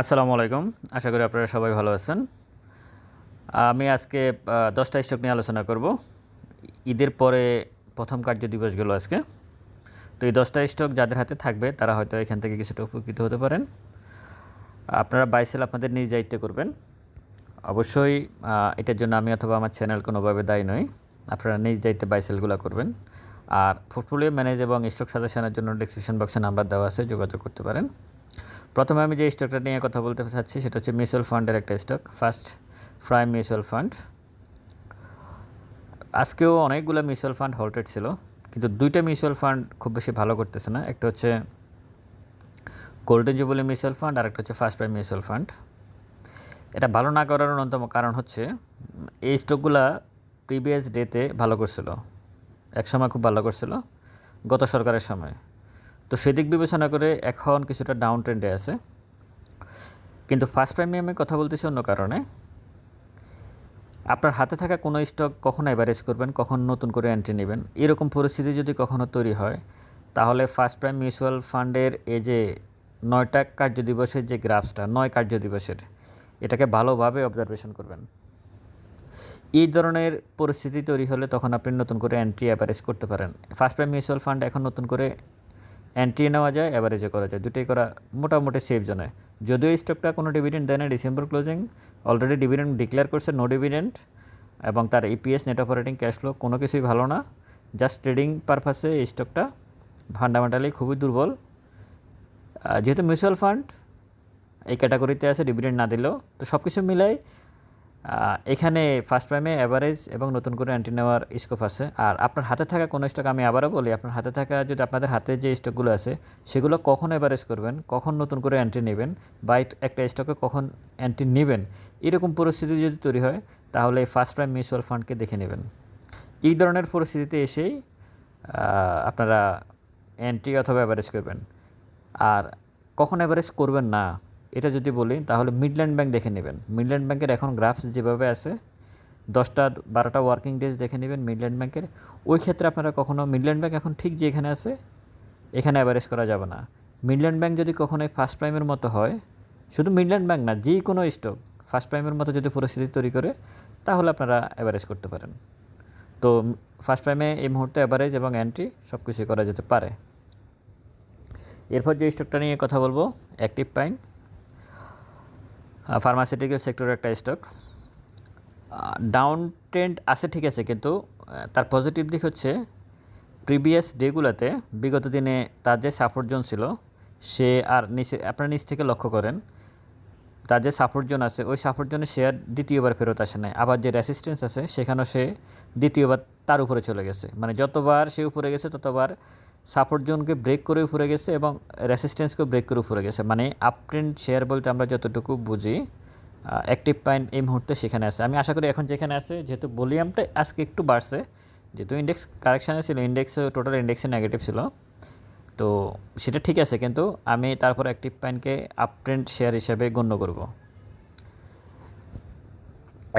আসসালামু আলাইকুম। আশা করি আপনারা সবাই ভালো আছেন। আমি আজকে দশটা স্টক নিয়ে আলোচনা করব। ঈদের পরে প্রথম কার্য দিবস গেল আজকে। তো এই দশটা স্টক যাদের হাতে থাকবে, তারা হয়তো এখান থেকে কিছুটা উপকৃত হতে পারেন। আপনারা বাইসেল আপনাদের নিজ দায়িত্বে করবেন। অবশ্যই এটার জন্য আমি অথবা আমার চ্যানেল কোনোভাবে দায়ী নই। আপনারা নিজ দায়িত্বে বাইসেলগুলো করবেন। আর পোর্টফোলিও ম্যানেজ এবং স্টক সাজেশনের জন্য ডিসক্রিপশন বক্সে নাম্বার দেওয়া আছে, যোগাযোগ করতে পারেন। প্রথমে আমি যে স্টকটা নিয়ে কথা বলতে চাচ্ছি, সেটা হচ্ছে মিউচুয়াল ফান্ডের একটা stock, first prime mutual fund. আজকেও অনেকগুলো মিউচুয়াল ফান্ড হল্টেড ছিল, কিন্তু দুইটা মিউচুয়াল ফান্ড খুব বেশি ভালো করতেছে না। একটা হচ্ছে গোল্ডেন জুবলি মিউচুয়াল ফান্ড, আর একটা হচ্ছে ফার্স্ট প্রাইম মিউচুয়াল ফান্ড। এটা ভালো না করার অন্যতম কারণ হচ্ছে, এই স্টকগুলা প্রিভিয়াস ডেতে ভালো করছিল এক সময় খুব ভালো করছিল, গত সরকারের সময়। তো সেদিক বিবেচনা করে এখন কিছুটা ডাউন ট্রেন্ডে আছে। কিন্তু ফার্স্ট প্রাইমে আমি কথা বলতেছি অন্য কারণে। আপনার হাতে থাকা কোনো স্টক কখন অ্যাভারেজ করবেন, কখন নতুন করে এন্ট্রি নেবেন। এরকম পরিস্থিতি যদি কখনো তৈরি হয়, তাহলে ফার্স্ট প্রাইম মিউচুয়াল ফান্ডের এই যে নয়টা কার্য দিবসের যে গ্রাফসটা নয় কার্য দিবসের এটাকে ভালোভাবে অবজারভেশন করবেন। এই ধরনের পরিস্থিতি তৈরি হলে তখন আপনি নতুন করে এন্ট্রি অ্যাভারেজ করতে পারেন। ফার্স্ট প্রাইম মিউচুয়াল ফান্ড এখন নতুন করে এন্ট্রি নেওয়া যায় অ্যাভারেজে করা যায়। দুটোই করা মোটামুটি সেফ জোনে যদিও স্টকটা কোনো ডিভিডেন্ড দেয় না December closing already dividend declare করছে নো ডিভিডেন্ড এবং তার EPS net operating cash flow কোনো কিছুই ভালো না। জাস্ট ট্রেডিং পারপাসে এই স্টকটা ফান্ডামেন্টালি খুবই দুর্বল। যেহেতু মিউচুয়াল ফান্ড এই ক্যাটাগরিতে আছে ডিভিডেন্ড না দিলেও। তো সব কিছু মিলাই এখানে ফার্স্ট প্রাইমে অ্যাভারেজ এবং নতুন করে অ্যান্টি নেওয়ার স্কোপ আছে। আর আপনার হাতে থাকা কোনো স্টক আমি আবারও বলি, আপনার হাতে থাকা যদি আপনাদের হাতে যে স্টকগুলো আছে, সেগুলো কখন অ্যাভারেজ করবেন, কখন নতুন করে অ্যান্টি নেবেন বা একটা স্টকে কখন অ্যান্টি নেবেন, এরকম পরিস্থিতি যদি তৈরি হয়, তাহলে ফার্স্ট প্রাইম মিউচুয়াল ফান্ডকে দেখে নেবেন। এই ধরনের পরিস্থিতিতে এসেই আপনারা অ্যান্টি অথবা অ্যাভারেজ করবেন। আর কখন অ্যাভারেজ করবেন না এটা যদি বলি, তাহলে মিডল্যান্ড ব্যাংক দেখে নেবেন। মিডল্যান্ড ব্যাংকের এখন গ্রাফস যেভাবে আছে, দশটা, বারোটা ওয়ার্কিং ডেজ দেখে নেবেন মিডল্যান্ড ব্যাংকের ওই ক্ষেত্রে আপনারা কখনও মিডল্যান্ড ব্যাংক এখন ঠিক যেখানে আছে, এখানে অ্যাভারেজ করা যাবে না। মিডল্যান্ড ব্যাংক যদি কখনো ফার্স্ট প্রাইমের মতো হয়, শুধু মিডল্যান্ড ব্যাংক না, যে কোনো স্টক ফার্স্ট প্রাইমের মতো যদি পরিস্থিতি তৈরি করে, তাহলে আপনারা অ্যাভারেজ করতে পারেন। তো ফার্স্ট প্রাইমে এই মুহূর্তে অ্যাভারেজ এবং অ্যান্ট্রি সব কিছুই করা যেতে পারে। এরপর যে স্টকটা নিয়ে কথা বলব অ্যাক্টিভ পাইন ফার্মাসিউটিক্যাল সেক্টরের একটা স্টক ডাউন ট্রেন্ড আছে, ঠিক আছে, কিন্তু তার পজিটিভ দিক হচ্ছে প্রিভিয়াস ডেগুলোতে বিগত দিনে তার যে সাপোর্ট জোন ছিল, সে আর নিচে, আপনার নিচ থেকে লক্ষ্য করেন, তার যে সাপোর্ট জোন আছে, ওই সাপোর্ট জোনে শেয়ার দ্বিতীয়বার ফেরত আসে নাই। আবার যে রেসিস্টেন্স আছে, সেখানেও সে দ্বিতীয়বার তার উপরে চলে গেছে। মানে যতবার সে উপরে গেছে, ততবার সাপোর্ট জোনকে ব্রেক করে উপরে গেছে এবং রেসিস্টেন্সকেও ব্রেক করে ফুরে গেছে। মানে আপ ট্রেন্ড শেয়ার বলতে আমরা যতটুকু বুঝি অ্যাক্টিভ পাইন এই মুহূর্তে সেখানে আছে। আমি আশা করি এখন যেখানে আছে, যেহেতু ভলিউমটা আজকে একটু বাড়ছে, যেহেতু ইন্ডেক্স কারেকশানে ছিল ইন্ডেক্স টোটাল ইন্ডেক্সে নেগেটিভ ছিল, তো সেটা ঠিক আছে, কিন্তু আমি তারপর অ্যাক্টিভ পাইনকে আপ ট্রেন্ড শেয়ার হিসেবে গণ্য করব।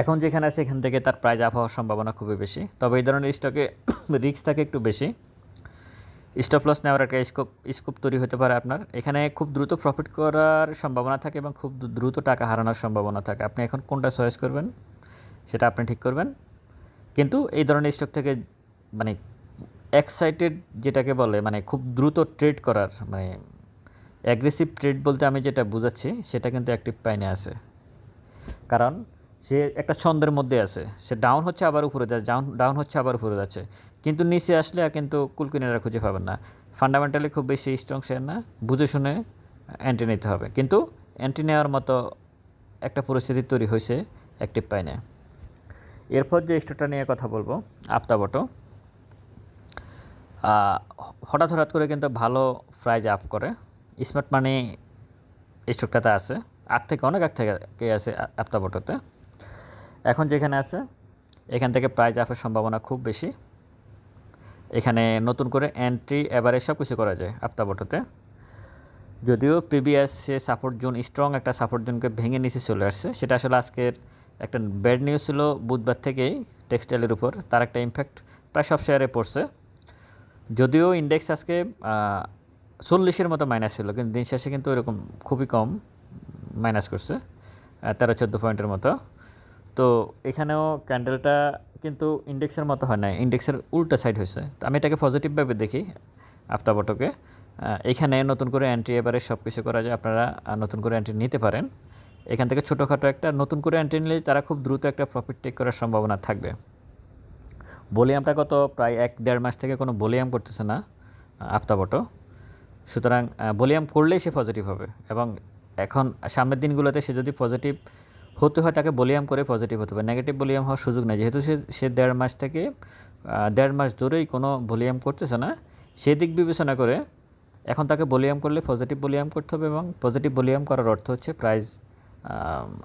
এখন যেখানে আছে, এখান থেকে তার প্রাইজ আপ হওয়ার সম্ভাবনা খুবই বেশি। তবে এই ধরনের স্টকে রিস্ক থাকে একটু বেশি। স্টপ লস নেওয়ার একটা স্কোপ স্কোপ তৈরি হতে পারে আপনার। এখানে খুব দ্রুত প্রফিট করার সম্ভাবনা থাকে এবং খুব দ্রুত টাকা হারানোর সম্ভাবনা থাকে। আপনি এখন কোনটা চয়েস করবেন, সেটা আপনি ঠিক করবেন। কিন্তু এই ধরনের স্টক থেকে মানে এক্সাইটেড যেটাকে বলে মানে খুব দ্রুত ট্রেড করার মানে অ্যাগ্রেসিভ ট্রেড বলতে আমি যেটা বোঝাচ্ছি, সেটা কিন্তু অ্যাক্টিভ পাইনে আছে। কারণ সে একটা ছন্দের মধ্যে আছে। সে ডাউন হচ্ছে আবার উপরে যাচ্ছে ডাউন ডাউন হচ্ছে আবার উপরে যাচ্ছে। কিন্তু নিচে আসলে কিন্তু কুলকিনারা খুঁজে পাবেন না। ফান্ডামেন্টালি খুব বেশি স্ট্রং শেয়ার না। বুঝে শুনে অ্যান্টি নিতে হবে। কিন্তু অ্যান্টি নেওয়ার মতো একটা পরিস্থিতি তৈরি হয়েছে অ্যাক্টিভ পাইনে এরপর যে স্টোরটা নিয়ে কথা বলব আফতাবটো হঠাৎ হঠাৎ করে কিন্তু ভালো প্রাইজ আপ করে। স্মার্ট মানি স্টকটাতে আছে। আগ থেকে, অনেক আগ থেকে আছে আফতাবটোতে এখন যেখানে আছে, এখান থেকে প্রাইজ আপের সম্ভাবনা খুব বেশি। এখানে নতুন করে এন্ট্রি এভারেজ সব কিছু করা যায় আফতাবটোতে যদিও প্রিভিয়াস সে সাপোর্ট জোন স্ট্রং একটা সাপোর্ট জোনকে ভেঙে নিচে চলে আসছে, সেটা আসলে আজকের একটা ব্যাড নিউজ ছিল, বুধবার থেকেই টেক্সটাইলের উপর, তার একটা ইম্প্যাক্ট প্রায় সব শেয়ারে পড়ছে। যদিও ইন্ডেক্স আজকে চল্লিশের মতো মাইনাস ছিল, কিন্তু দিন শেষে কিন্তু এরকম খুবই কম মাইনাস করছে তেরো, চোদ্দ পয়েন্টের মতো। তো এখানেও ক্যান্ডেলটা কিন্তু ইন্ডেক্সের মতো হয় না ইন্ডেক্সের উল্টা সাইড হয়েছে তো আমি এটাকে পজিটিভভাবে দেখি আফতাবটকে। এখানে নতুন করে এন্ট্রি এবারে সব কিছু করা যায়, আপনারা নতুন করে এন্ট্রি নিতে পারেন। এখান থেকে ছোটোখাটো একটা, নতুন করে এন্ট্রি নিলে তারা খুব দ্রুত একটা প্রফিট টেক করার সম্ভাবনা থাকবে। ভলিউমটা কত? প্রায় এক, দেড় মাস থেকে কোনো ভলিউম করতেছে না আফতাবটো। সুতরাং ভলিউম করলেই সে পজিটিভ হবে। এবং এখন, সামনের দিনগুলোতে সে যদি পজিটিভ হতে হয় তাকে ভলিউম করে পজিটিভ হতে হবে। নেগেটিভ ভলিউম হওয়ার সুযোগ নেই। যেহেতু সে সে দেড় মাস থেকে দেড় মাস ধরেই কোনো ভলিউম করতেছে না সেদিক বিবেচনা করে এখন তাকে ভলিউম করলে পজিটিভ ভলিউম করতে হবে এবং পজিটিভ ভলিউম করার অর্থ হচ্ছে প্রাইস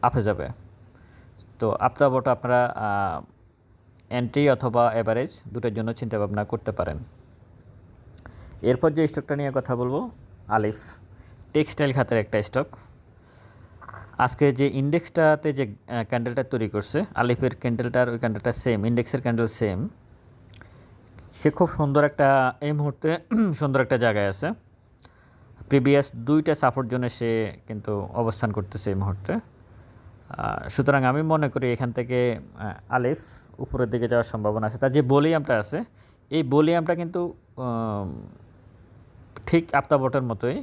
আপে যাবে। তো আফতাবটো আপনারা এন্ট্রি অথবা এভারেজ দুটোর জন্য চিন্তা ভাবনা করতে পারেন। এরপর যে স্টকটা নিয়ে কথা বলব, আলিফ। টেক্সটাইল খাতের একটা স্টক আজকে যে ইন্ডেক্সটাতে যে ক্যান্ডেলটা তৈরি করছে, আলিফের ক্যান্ডেলটার ওই ক্যান্ডেলটা সেম ইন্ডেক্সের ক্যান্ডেল সেম সে খুব সুন্দর একটা, এই মুহূর্তে সুন্দর একটা জায়গায় আছে। প্রিভিয়াস দুইটা সাপোর্ট জোনে সে কিন্তু অবস্থান করতেছে এই মুহূর্তে। সুতরাং আমি মনে করি এখান থেকে আলিফ উপরের দিকে যাওয়ার সম্ভাবনা আছে। তার যে বলিয়ামটা আছে, এই বলিয়ামটা কিন্তু ঠিক আফতাবটের মতোই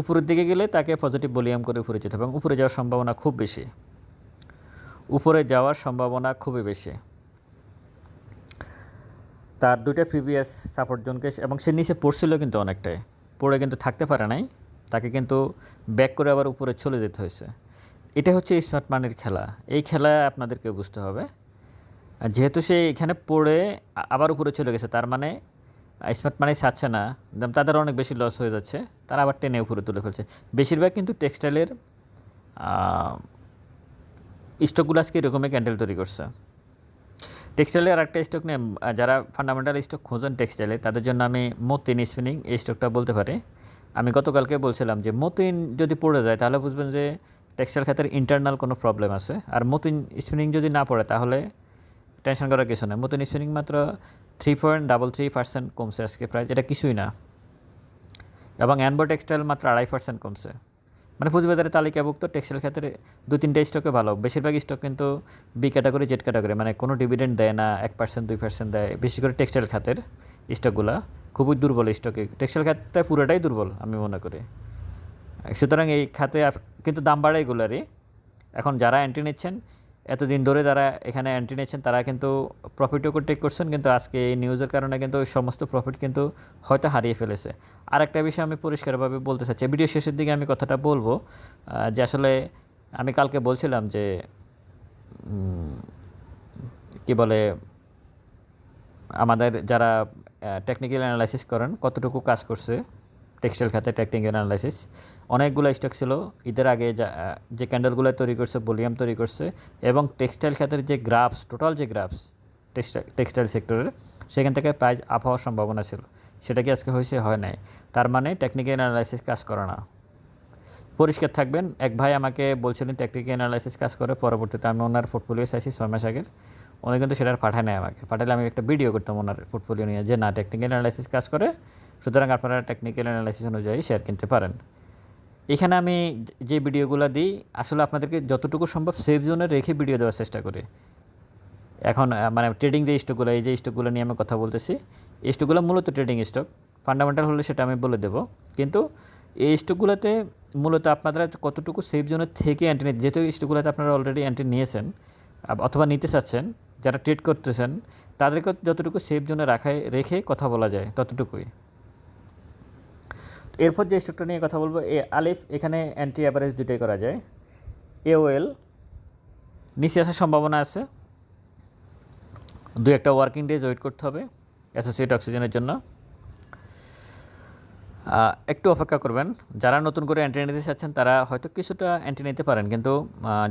উপরের দিকে গেলে তাকে পজিটিভ ভলিউম করে উপরে যেতে হবে এবং উপরে যাওয়ার সম্ভাবনা খুব বেশি। উপরে যাওয়ার সম্ভাবনা খুবই বেশি। তার দুইটা প্রিভিয়াস সাপোর্ট জোনকে এবং সে নিচে পড়ছিল কিন্তু অনেকটাই। পড়ে কিন্তু থাকতে পারে নাই। তাকে কিন্তু ব্যাক করে আবার উপরে চলে যেতে হয়েছে। এটা হচ্ছে স্মার্ট মানির খেলা। এই খেলা আপনাদেরকে বুঝতে হবে। যেহেতু সে এখানে পড়ে আবার উপরে চলে গেছে, তার মানে স্মার্ট মানি ছাড়ছে না। তাদের অনেক বেশি লস হয়ে যাচ্ছে। তারা আবার টেনে উপরে তুলে ফেলছে। বেশিরভাগ কিন্তু টেক্সটাইলের স্টকগুলো আজকে এরকমই ক্যান্ডেল তৈরি করছে। টেক্সটাইলের আর একটা স্টক নিয়ে যারা ফান্ডামেন্টাল স্টক খোঁজেন টেক্সটাইলে তাদের জন্য আমি মতিন স্পিনিং এই স্টকটা বলতে পারি। আমি গতকালকে বলছিলাম যে, মতিন যদি পড়ে যায়, তাহলে বুঝবেন যে টেক্সটাইল খাতের ইন্টারনাল কোনো প্রবলেম আছে। আর মতিন স্পিনিং যদি না পড়ে, তাহলে টেনশন করার কিছু নেই। মতিন স্পিনিং মাত্র three point double three percent কমছে আজকে প্রায়, এটা কিছুই না। এবং অ্যানবো টেক্সটাইল মাত্র আড়াই পার্সেন্ট কমছে। মানে পুঁজিবাজারে তালিকাভুক্ত টেক্সটাইল ক্ষেত্রে দু তিনটে স্টকে ভালো। বেশিরভাগ স্টক কিন্তু বি ক্যাটাগরি জেড ক্যাটাগরি মানে কোনো ডিভিডেন্ড দেয় না, এক পার্সেন্ট দুই পার্সেন্ট দেয়। বেশি করে টেক্সটাইল খাতের স্টকগুলা খুবই দুর্বল স্টকে টেক্সটাইল খাতটা পুরোটাই দুর্বল, আমি মনে করি। সুতরাং এই খাতে কিন্তু দাম বাড়ে এগুলারই। এখন যারা এন্ট্রি নিচ্ছেন এতদিন ধরে যারা এখানে এন্ট্রি নিয়েছেন, তারা কিন্তু প্রফিটও টেক করছেন, কিন্তু আজকে এই নিউজের কারণে কিন্তু ওই সমস্ত প্রফিট কিন্তু হয়তো হারিয়ে ফেলেছে। আর একটা বিষয় আমি পরিষ্কারভাবে বলতে চাচ্ছি ভিডিও শেষের দিকে আমি কথাটা বলব যে আসলে আমি কালকে বলছিলাম যে কি বলে, আমাদের যারা টেকনিক্যাল অ্যানালাইসিস করেন, কতটুকু কাজ করছে টেক্সটাইল খাতে টেকনিক্যাল অ্যানালাইসিস অনেকগুলো স্টক ছিল। ঈদের আগে যা ক্যান্ডেলগুলো তৈরি করছে ভলিউম তৈরি করছে এবং টেক্সটাইল খাতের যে গ্রাফস টোটাল যে গ্রাফস টেক্সটাইল টেক্সটাইল সেক্টরের সেখান থেকে প্রাইস আপ হওয়ার সম্ভাবনা ছিল। সেটা কি আজকে হয়েছে? হয় নাই। তার মানে টেকনিক্যাল অ্যানালাইসিস কাজ করে না। পরিষ্কার থাকবেন। এক ভাই আমাকে বলছিলেন টেকনিক্যাল অ্যানালাইসিস কাজ করে, পরবর্তীতে আমি ওনার পোর্টফোলিও চাইছি ছয় মাস আগের। উনি কিন্তু সেটা পাঠায় নাই আমাকে। পাঠালে আমি একটা ভিডিও করতাম ওনার পোর্টফোলিও নিয়ে যে, না টেকনিক্যাল অ্যানালাইসিস কাজ করে, সুতরাং আপনারা টেকনিক্যাল অ্যানালাইসিস অনুযায়ী শেয়ার কিনতে পারেন। এখানে আমি যে- ভিডিওগুলো দিই, আসলে আপনাদেরকে যতটুকু সম্ভব সেফ জোনে রেখে ভিডিও দেওয়ার চেষ্টা করি। এখন মানে ট্রেডিং যে স্টকগুলো এই যে স্টকগুলো নিয়ে আমি কথা বলতেছি, এই স্টকগুলো মূলত ট্রেডিং স্টক ফান্ডামেন্টাল হলে সেটা আমি বলে দেবো। কিন্তু এই স্টকগুলোতে মূলত আপনারা কতটুকু সেফ জোনের থেকে অ্যান্টি নিতে যেহেতু স্টকগুলোতে আপনারা অলরেডি অ্যান্টি নিয়েছেন অথবা নিতে চাচ্ছেন, যারা ট্রেড করতেছেন, তাদেরকে যতটুকু সেফ জোনে রাখায়, রেখে কথা বলা যায়, ততটুকুই। এরপর যে স্টকটা নিয়ে কথা বলব, এ আলিফ, এখানে অ্যান্টি অ্যাভারেজ দুটোই করা যায়। এওএল নিচে আসার সম্ভাবনা আছে। দু একটা ওয়ার্কিং ডেজ ওয়েট করতে হবে অ্যাসোসিয়েট অক্সিজেনের জন্য। একটু অপেক্ষা করবেন। যারা নতুন করে এন্ট্রি নিতে চাচ্ছেন, তারা হয়তো কিছুটা অ্যান্টি নিতে পারেন, কিন্তু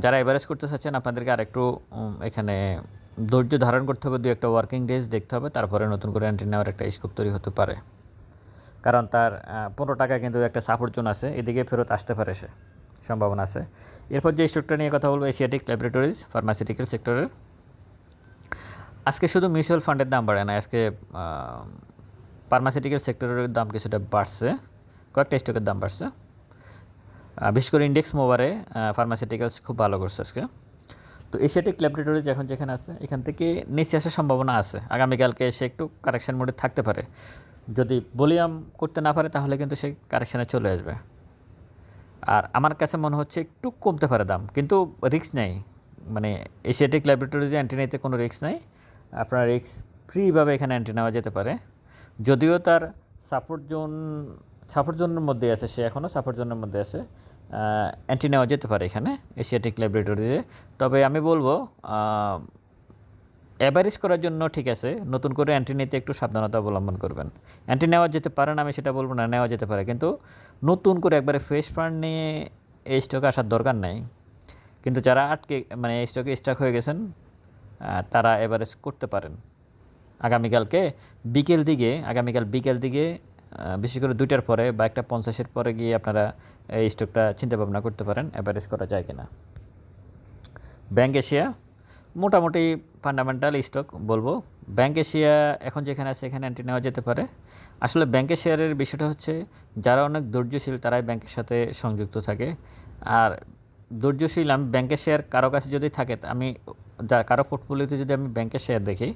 যারা এভারেজ করতে চাচ্ছেন, আপনাদেরকে আর একটু এখানে ধৈর্য ধারণ করতে হবে দু একটা ওয়ার্কিং ডেজ দেখতে হবে, তারপরে নতুন করে এন্ট্রি নেওয়ার একটা স্কোপ তৈরি হতে পারে। কারণ তার পনেরো টাকা কিন্তু একটা সাপোর্ট জোন আছে, এদিকে ফেরত আসতে পারে সে, সম্ভাবনা আছে। এরপর যে স্টকটা নিয়ে কথা বলব এশিয়াটিক ল্যাবরেটরিজ ফার্মাসিউটিক্যাল সেক্টরের আজকে শুধু মিউচুয়াল ফান্ডের দাম বাড়ে না, আজকে ফার্মাসিউটিক্যাল সেক্টরের দাম কিছুটা বাড়ছে, কয়েকটা স্টকের দাম বাড়ছে। বিশেষ করে ইন্ডেক্স মোবারে ফার্মাসিউটিক্যালস খুব ভালো করছে আজকে। তো এশিয়াটিক ল্যাবরেটরিজ এখন যেখানে আছে, এখান থেকে নিচে আসার সম্ভাবনা আছে। আগামীকালকে সে একটু কারেকশন মোডে থাকতে পারে। যদি ভলিউম করতে না পারে, তাহলে কিন্তু সে কারেকশানে চলে আসবে। আর আমার কাছে মনে হচ্ছে একটু কমতে পারে দাম, কিন্তু রিস্ক নেই। মানে এশিয়াটিক ল্যাবরেটরিজে অ্যান্টি নিতে কোনো রিস্ক নেই। আপনার রিস্ক ফ্রিভাবে এখানে অ্যান্টি নেওয়া যেতে পারে। যদিও তার সাপোর্ট জোন সাপোর্ট জোনের মধ্যে আছে, সে এখনও সাপোর্ট জোনের মধ্যে আছে। অ্যান্টি নেওয়া যেতে পারে এখানে এশিয়াটিক ল্যাবরেটরিজে তবে আমি বলব অ্যাভারেজ করার জন্য ঠিক আছে, নতুন করে অ্যান্টি নিতে একটু সাবধানতা অবলম্বন করবেন। অ্যান্টি নেওয়া যেতে পারে না, আমি সেটা বলব না, নেওয়া যেতে পারে। কিন্তু নতুন করে একবারে ফ্রেশ ফান্ড নিয়ে এই স্টকে আসার দরকার নেই। কিন্তু যারা আটকে মানে এই স্টকে স্টক হয়ে গেছেন তারা এভারেজ করতে পারেন। আগামীকালকে বিকেল দিকে, আগামীকাল বিকেল দিকে বিশেষ করে দুইটার পরে বা একটা পঞ্চাশের পরে গিয়ে আপনারা এই স্টকটা চিন্তা ভাবনা করতে পারেন অ্যাভারেজ করা যায় কিনা। ব্যাংক এশিয়া মোটামুটি ফান্ডামেন্টাল স্টক বলব। ব্যাংক এশিয়া এখন যেখানে আছে, এখানে অ্যান্টি নেওয়া যেতে পারে। আসলে ব্যাংকের শেয়ারের বিষয়টা হচ্ছে, যারা অনেক ধৈর্যশীল, তারাই ব্যাংকের সাথে সংযুক্ত থাকে। আর ধৈর্যশীল, আমি ব্যাংকের শেয়ার কারও কাছে যদি থাকে আমি, যা, কারও পোর্টফোলিওতে যদি আমি ব্যাংকের শেয়ার দেখি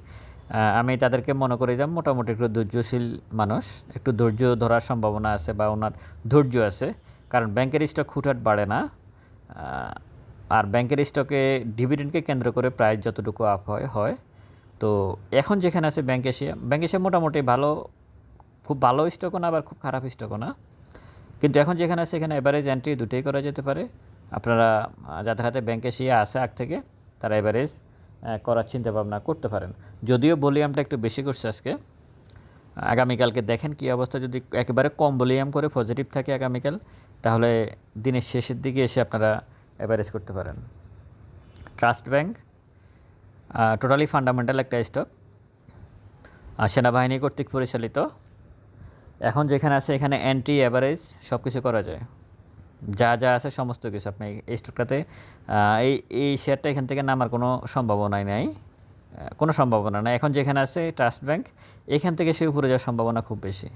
আমি তাদেরকে মনে করি যে মোটামুটি একটু ধৈর্যশীল মানুষ। একটু ধৈর্য ধরার সম্ভাবনা আছে বা ওনার ধৈর্য আছে। কারণ ব্যাংকের স্টক খুটহাট বাড়ে না। আর ব্যাংকের স্টকে ডিভিডেন্ডকে কেন্দ্র করে প্রাইস যতটুকু আপ হয়। হয় তো এখন যেখানে আছে ব্যাংক এশিয়া ব্যাংক এশিয়া মোটামুটি ভালো, খুব ভালো স্টকও না, আবার খুব খারাপ স্টকও না। কিন্তু এখন যেখানে আছে, এখানে এভারেজ এন্ট্রি দুটোই করা যেতে পারে। আপনারা, যাদের হাতে ব্যাংক এশিয়া আছে আগ থেকে, তারা এভারেজ করার চিন্তা ভাবনা করতে পারেন। যদিও ভলিউমটা একটু বেশি করছে আজকে। আগামীকালকে দেখেন কি অবস্থা। যদি একেবারে কম ভলিউম করে পজিটিভ থাকে আগামীকাল, তাহলে দিনের শেষের দিকে এসে আপনারা অ্যাভারেজ করতে পারেন। ট্রাস্ট ব্যাংক টোটালি ফান্ডামেন্টাল একটা স্টক সেনাবাহিনী কর্তৃক পরিচালিত। এখন যেখানে আছে, এখানে অ্যান্টি অ্যাভারেজ সব কিছু করা যায়। যা যা আছে, সমস্ত কিছু। আপনি এই স্টকটাতে এই এই শেয়ারটা এখান থেকে নামার কোনো সম্ভাবনাই নাই। কোনো সম্ভাবনা নাই। এখন যেখানে আছে ট্রাস্ট ব্যাংক এখান থেকে সে উপরে যাওয়ার সম্ভাবনা খুব বেশি।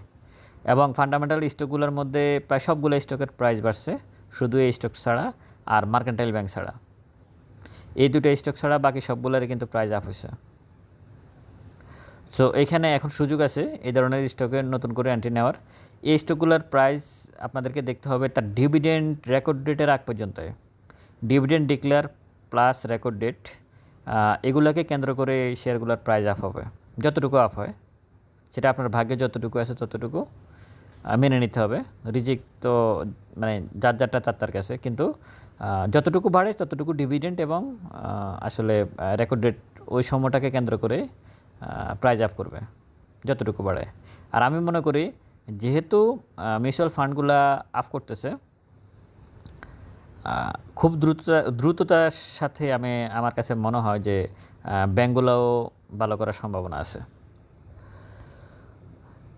এবং ফান্ডামেন্টাল স্টকগুলোর মধ্যে প্রায় সবগুলো স্টকের প্রাইস বাড়ছে। শুধু এই স্টক ছাড়া। আর মার্কেন্টাইল ব্যাংক ছাড়া। এই দুটো স্টক ছাড়া বাকি সবগুলোরই কিন্তু প্রাইস আপ হয়েছে সো এখানে এখন সুযোগ আছে এই ধরনের স্টকে নতুন করে অ্যান্টি নেওয়ার। এই স্টকগুলোর প্রাইস আপনাদেরকে দেখতে হবে তার ডিভিডেন্ড রেকর্ড ডেটের আগ পর্যন্ত। Dividend declare plus record date এগুলোকে কেন্দ্র করে এই শেয়ারগুলোর প্রাইস আপ হবে। যতটুকু আপ হয়, সেটা আপনার ভাগ্যে যতটুকু আছে ততটুকু মেনে নিতে হবে। রিজিক তো মানে যার যারটা তার তার কাছে। কিন্তু যতটুকু বাড়ে ততটুকু ডিভিডেন্ড এবং আসলে রেকর্ড ডেট ওই সময়টাকে কেন্দ্র করে প্রাইজ আপ করবে, যতটুকু বাড়ে। আর আমি মনে করি, যেহেতু মিউচুয়াল ফান্ডগুলা আপ করতেছে খুব দ্রুততা, দ্রুততার সাথে আমি, আমার কাছে মনে হয় যে ব্যাঙ্কগুলোও ভালো করার সম্ভাবনা আছে।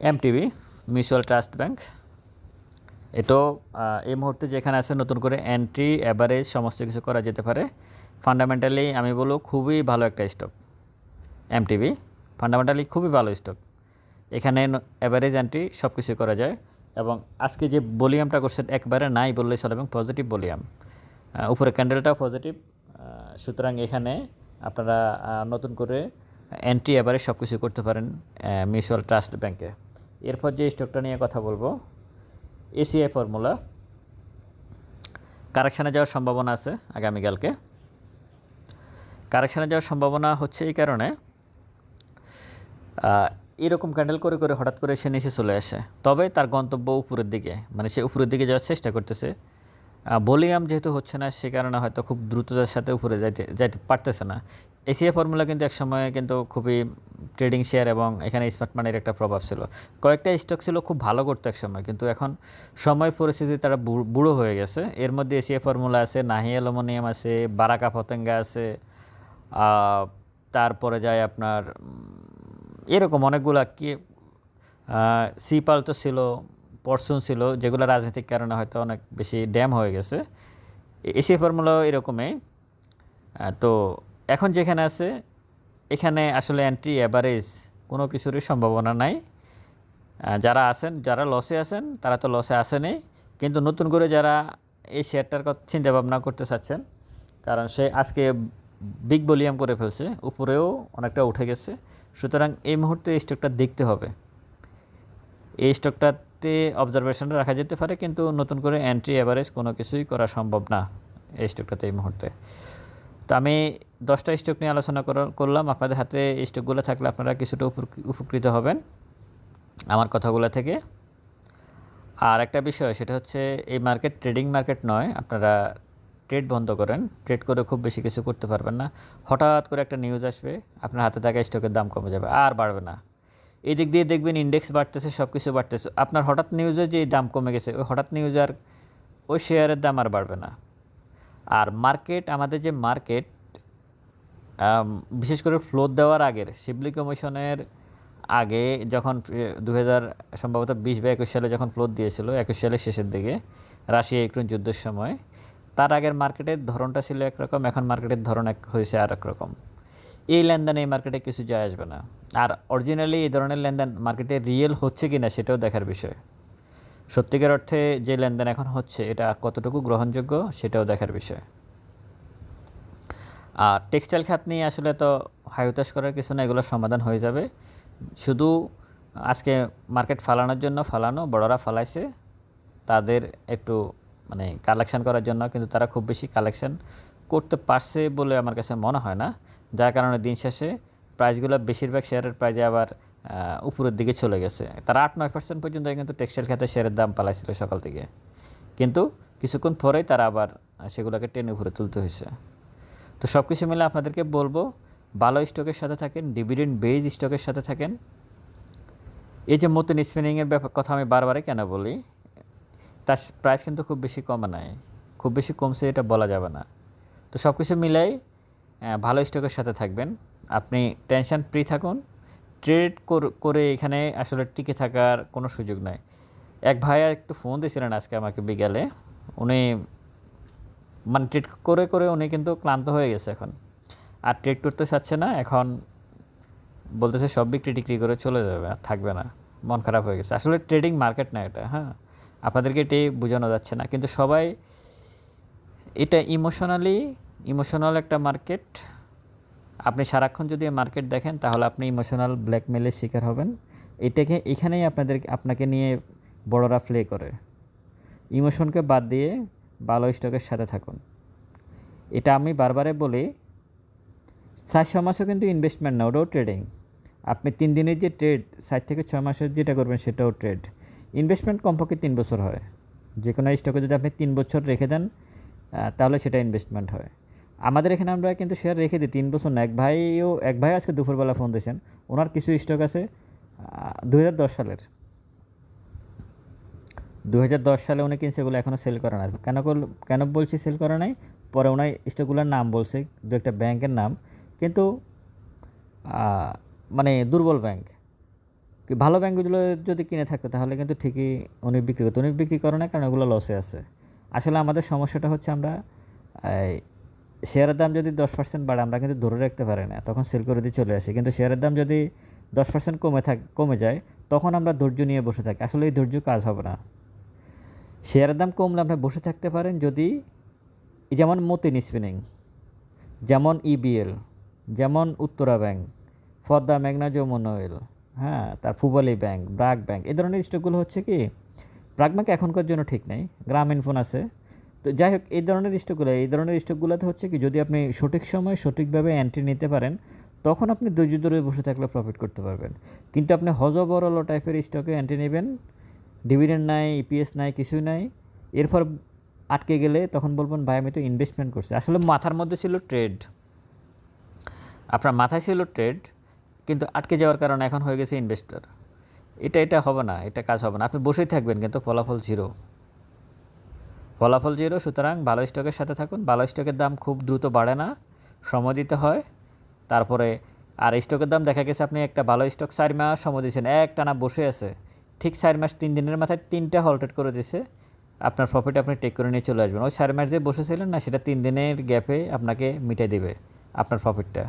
এমটিবি মিউচুয়াল ট্রাস্ট ব্যাংক এটাও এই মুহূর্তে যেখানে আছে নতুন করে এন্ট্রি অ্যাভারেজ সমস্ত কিছু করা যেতে পারে। ফান্ডামেন্টালি আমি বলব খুবই ভালো একটা স্টক এমটিবি ফান্ডামেন্টালি খুবই ভালো স্টক এখানে অ্যাভারেজ এন্ট্রি সব কিছু করা যায় এবং আজকে যে ভলিউমটা করছেন একবারে নাই বললে চলে এবং পজিটিভ ভলিউম উপরে ক্যান্ডেলটাও পজিটিভ সুতরাং এখানে আপনারা নতুন করে এন্ট্রি অ্যাভারেজ সব কিছু করতে পারেন মিউচুয়াল ট্রাস্ট ব্যাংকে এরপর যে স্টকটা নিয়ে কথা বলব এসিআই ফর্মুলা কারেকশানে যাওয়ার সম্ভাবনা আছে আগামীকালকে। কারেকশানে যাওয়ার সম্ভাবনা হচ্ছে এই কারণে এরকম ক্যান্ডেল করে করে হঠাৎ করে সে নিচে চলে আসে। তবে তার গন্তব্য উপরের দিকে মানে সে উপরের দিকে যাওয়ার চেষ্টা করতেছে। ভলিউম যেহেতু হচ্ছে না, সে কারণে হয়তো খুব দ্রুততার সাথে উপরে যাইতে যাইতে পারতেছে না। এসিয়া ফর্মুলা কিন্তু এক সময় কিন্তু খুবই ট্রেডিং শেয়ার এবং এখানে স্মার্ট মানির একটা প্রভাব ছিল। কয়েকটা স্টক ছিল খুব ভালো করতো এক সময়, কিন্তু এখন সময় পরিস্থিতি তারা বুড়ো হয়ে গেছে। এর মধ্যে এসিয়া ফর্মুলা আছে, নাহি অ্যালুমিনিয়াম আছে, বারাকা পতেঙ্গা আছে তারপরে যায় আপনার এরকম অনেকগুলা কি সিপাল তো ছিল পরশুন ছিল, যেগুলো রাজনৈতিক কারণে হয়তো অনেক বেশি ড্যাম হয়ে গেছে। এসি ফর্মুলাও এরকমই। তো এখন যেখানে আছে এখানে আসলে অ্যান্টি অ্যাভারেজ কোনো কিছুরই সম্ভাবনা নাই। যারা আছেন, যারা লসে আছেন, তারা তো লসে আসেনি। কিন্তু নতুন করে যারা এই শেয়ারটার কথা চিন্তা ভাবনা করতে চাচ্ছেন, কারণ সে আজকে বিগ ভলিউম করে ফেলছে, উপরেও অনেকটা উঠে গেছে। সুতরাং এই মুহূর্তে এই স্টকটা দেখতে হবে। এই স্টকটাতে অবজারভেশন রাখা যেতে পারে, কিন্তু নতুন করে এন্ট্রি অ্যাভারেজ কোনো কিছুই করা সম্ভব না এই স্টকটাতে এই মুহূর্তে। তো আমি দশটা স্টক নিয়ে আলোচনা করলাম। আপনাদের হাতে স্টকগুলো থাকলে আপনারা কিছুটা উপকৃ- উপকৃত হবেন আমার কথাগুলো থেকে। আর একটা বিষয়, সেটা হচ্ছে এই মার্কেট ট্রেডিং মার্কেট নয়, আপনারা ট্রেড বন্ধ করেন। ট্রেড করে খুব বেশি কিছু করতে পারবেন না। হঠাৎ করে একটা নিউজ আসবে, আপনার হাতে থাকা স্টকের দাম কমে যাবে, আর বাড়বে না। এই দিক দিয়ে দেখবেন ইন্ডেক্স বাড়তেছে সব কিছু বাড়তেছে। আপনার হঠাৎ নিউজে যে দাম কমে গেছে, ওই হঠাৎ নিউজ আর ওই শেয়ারের দাম আর বাড়বে না। আর মার্কেট আমাদের যে মার্কেট বিশেষ করে ফ্লোর দেওয়ার আগের শিবলি কমিশনের আগে যখন দু হাজার সম্ভবত বিশ বা একুশ সালে যখন ফ্লোর দিয়েছিল, একুশ সালের শেষের দিকে, রাশিয়া ইউক্রেন যুদ্ধের সময়, তার আগের মার্কেটের ধরনটা ছিল একরকম, এখন মার্কেটের ধরন এক হয়েছে আর রকম এই লেনদেন, এই মার্কেটে কিছু যায় আসবে না। আর অরিজিনালি এই ধরনের লেনদেন মার্কেটে রিয়েল হচ্ছে কি না সেটাও দেখার বিষয়। সত্যিকার অর্থে যে লেনদেন এখন হচ্ছে, এটা কতটুকু গ্রহণযোগ্য সেটাও দেখার বিষয়। আর টেক্সটাইল খাত নিয়ে আসলে তো হাইতাস করার কিছু না, এগুলোর সমাধান হয়ে যাবে। শুধু আজকে মার্কেট ফালানোর জন্য ফালানো, বড়রা ফালাইছে, তাদের একটু মানে কালেকশন করার জন্য, কিন্তু তারা খুব বেশি কালেকশন করতে পারছে বলে আমার কাছে মনে হয় না। যার কারণে দিন শেষে প্রাইসগুলো বেশিরভাগ শেয়ারের প্রাইজে আবার উপরের দিকে চলে গেছে। তারা আট, নয় পার্সেন্ট পর্যন্ত কিন্তু টেক্সটাইল খাতে শেয়ারের দাম পালাইছিল সকাল থেকে। কিন্তু কিছুক্ষণ পরেই তারা আবার সেগুলোকে টেনে উপরে তুলতে হয়েছে। তো সব কিছু মিলে আপনাদেরকে বলব, ভালো স্টকের সাথে থাকেন ডিভিডেন্ড বেজ স্টকের সাথে থাকেন। এই যে মতন স্পিনিংয়ের ব্যাপার কথা আমি বারবারই কেন বলি, তার প্রাইস কিন্তু খুব বেশি কমে নাই। খুব বেশি কমছে এটা বলা যাবে না। তো সব কিছু মিলাই ভালো স্টকের সাথে থাকবেন। আপনি টেনশন ফ্রি থাকুন। ট্রেড করে এখানে আসলে টিকে থাকার কোনো সুযোগ নাই। এক ভাইয়া একটু ফোন দিয়েছিলেন আজকে আমাকে বিকালে। উনি মানে ট্রেড করে করে উনি কিন্তু ক্লান্ত হয়ে গেছে এখন। আর ট্রেড করতে চাচ্ছে না, এখন বলতেছে সব বিক্রি টিক্রি করে চলে যাবে, আর থাকবে না। মন খারাপ হয়ে গেছে। আসলে ট্রেডিং মার্কেট না এটা হ্যাঁ? আপনাদেরকে এটি বোঝানো যাচ্ছে না। কিন্তু সবাই এটা ইমোশনালি ইমোশনাল একটা মার্কেট আপনি সারাক্ষণ যদি মার্কেট দেখেন, তাহলে আপনি ইমোশনাল ব্ল্যাকমেলের শিকার হবেন। এটাকে এখানেই আপনাদের আপনাকে নিয়ে বড়রা প্লে করে। ইমোশনকে বাদ দিয়ে ভালো স্টকের সাথে থাকুন। এটা আমি বারবারে বলি, চার ছ মাসও কিন্তু ইনভেস্টমেন্ট না, ওটাও ট্রেডিং আপনি তিন দিনের যে ট্রেড ষাট থেকে ছয় মাসের যেটা করবেন, সেটাও ট্রেড ইনভেস্টমেন্ট কমপক্ষে তিন বছর হয়। যে কোনো স্টকে যদি আপনি তিন বছর রেখে দেন তাহলে সেটা ইনভেস্টমেন্ট হয়। আমাদের এখানে আমরা কিন্তু শেয়ার রেখে দিই, তিন বছর না, এক ভাইও, এক ভাই আজকে দুপুরবেলা ফোন দিয়েছেন, ওনার কিছু স্টক আছে দু হাজার দশ সালের। দু হাজার দশ সালে উনি কিনছে এগুলো এখনও সেল করে না। কেন কেন বলছি সেল করে নাই? পরে ওনার স্টকগুলোর নাম বলছে, দু একটা ব্যাংকের নাম। কিন্তু মানে দুর্বল ব্যাংক। ভালো ব্যাংকগুলো যদি কিনে থাকতো, তাহলে কিন্তু ঠিকই উনি বিক্রি করতো। উনি বিক্রি করে না কারণ ওগুলো লসে আছে। আসলে আমাদের সমস্যাটা হচ্ছে আমরা শেয়ারের দাম যদি দশ পার্সেন্ট বাড়ে, আমরা কিন্তু ধরে রাখতে পারি না। তখন সেল করে দিয়ে চলে আসি। কিন্তু শেয়ারের দাম যদি দশ পার্সেন্ট কমে থাক, কমে যায়, তখন আমরা ধৈর্য নিয়ে বসে থাকি। আসলে এই ধৈর্য কাজ হবে না। শেয়ারের দাম কমলে আপনি বসে থাকতে পারেন যদি যেমন মতিন স্পিনিং যেমন ইবিএল যেমন উত্তরা ব্যাংক ফদ্দা মেঘনা যমুন অয়েল হ্যাঁ তার ফুবালি ব্যাংক ব্রাক ব্যাংক, এই ধরনের স্টকগুলো হচ্ছে কি ব্রাক ব্যাংক এখনকার জন্য ঠিক নেই। গ্রামীণ ফোন আছে। তো যাই হোক, এই ধরনের স্টকগুলো এই ধরনের স্টকগুলোতে হচ্ছে কি, যদি আপনি সঠিক সময় সঠিকভাবে এন্ট্রি নিতে পারেন, তখন আপনি ধৈর্য ধরে বসে থাকলে প্রফিট করতে পারবেন। কিন্তু আপনি হজবরল টাইপের স্টকে এন্ট্রি নেবেন ডিভিডেন্ড নাই ইপিএস নাই, কিছুই নাই, এরপর আটকে গেলে তখন বলবেন, ভাই, আমি তো ইনভেস্টমেন্ট করছি। আসলে মাথার মধ্যে ছিল ট্রেড আপনার মাথায় ছিল ট্রেড কিন্তু আটকে যাওয়ার কারণে এখন হয়ে গেছে ইনভেস্টর এটা এটা হবে না, এটা কাজ হবে না। আপনি বসেই থাকবেন, কিন্তু ফলাফল জিরো ফলাফল জিরো, সুতরাং ভালো স্টকের সাথে থাকুন। ভালো স্টকের দাম খুব দ্রুত বাড়ে না, সময় দিতে হয়। তারপরে আর স্টকের দাম দেখা গেছে আপনি একটা ভালো স্টক চার মাস সময় দিয়েছেন এক টানা বসে আছে। ঠিক চার মাস, তিন দিনের মাথায় তিনটা হলটেড করে দিছে আপনার প্রফিট আপনি টেক করে নিয়ে চলে আসবেন। ওই চার মাস যে বসেছিলেন না, সেটা তিন দিনের গ্যাপে আপনাকে মিটাই দেবে আপনার প্রফিটটা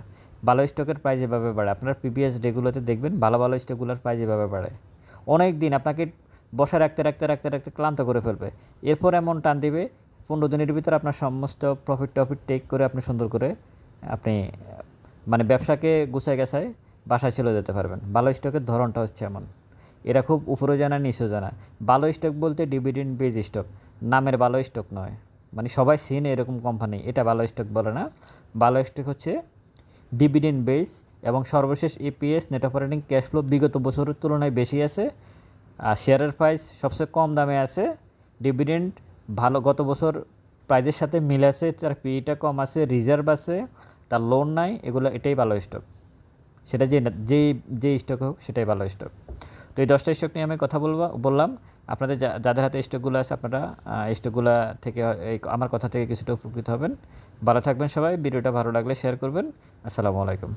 ভালো স্টকের প্রাইস এভাবে বাড়ে। আপনার পিপিএস ডেগুলোতে দেখবেন, ভালো ভালো স্টকগুলোর প্রাইস এভাবে বাড়ে। অনেক দিন আপনাকে বসা রাখতে রাখতে রাখতে রাখতে ক্লান্ত করে ফেলবে। এরপর এমন টান দিবে, পনেরো দিনের ভিতরে আপনার সমস্ত প্রফিট টফিট টেক করে আপনি সুন্দর করে আপনি মানে ব্যবসাকে গুছায় গেছায় বাসায় চলে যেতে পারবেন। ভালো স্টকের ধরনটা হচ্ছে এমন। এরা খুব উপরে জানা নিচেও জানা। ভালো স্টক বলতে ডিভিডেন্ড বেজ স্টক নামের ভালো স্টক নয়। মানে সবাই সিন এরকম কোম্পানি এটা ভালো স্টক বলে না। ভালো স্টক হচ্ছে ডিভিডেন্ড বেস এবং সর্বশেষ EPS net operating cash flow বিগত বছরের তুলনায় বেশি আছে। আর শেয়ারের প্রাইস সবচেয়ে কম দামে আছে। ডিভিডেন্ড ভালো, গত বছর প্রাইজের সাথে মিল আছে, তার পিটা কম আছে রিজার্ভ আছে, তার লোন নাই, এগুলো এটাই ভালো স্টক সেটা যে যেই যে স্টক হোক, সেটাই ভালো স্টক তো এই দশটা স্টক নিয়ে আমি কথা বলব বললাম। আপনাদের যাদের হাতে স্টকগুলো আছে, আপনারা স্টকগুলো থেকে আমার কথা থেকে কিছুটা উপকৃত হবেন। ভালো থাকবেন সবাই, ভিডিওটা ভালো লাগলে শেয়ার করবেন। আসসালামু আলাইকুম।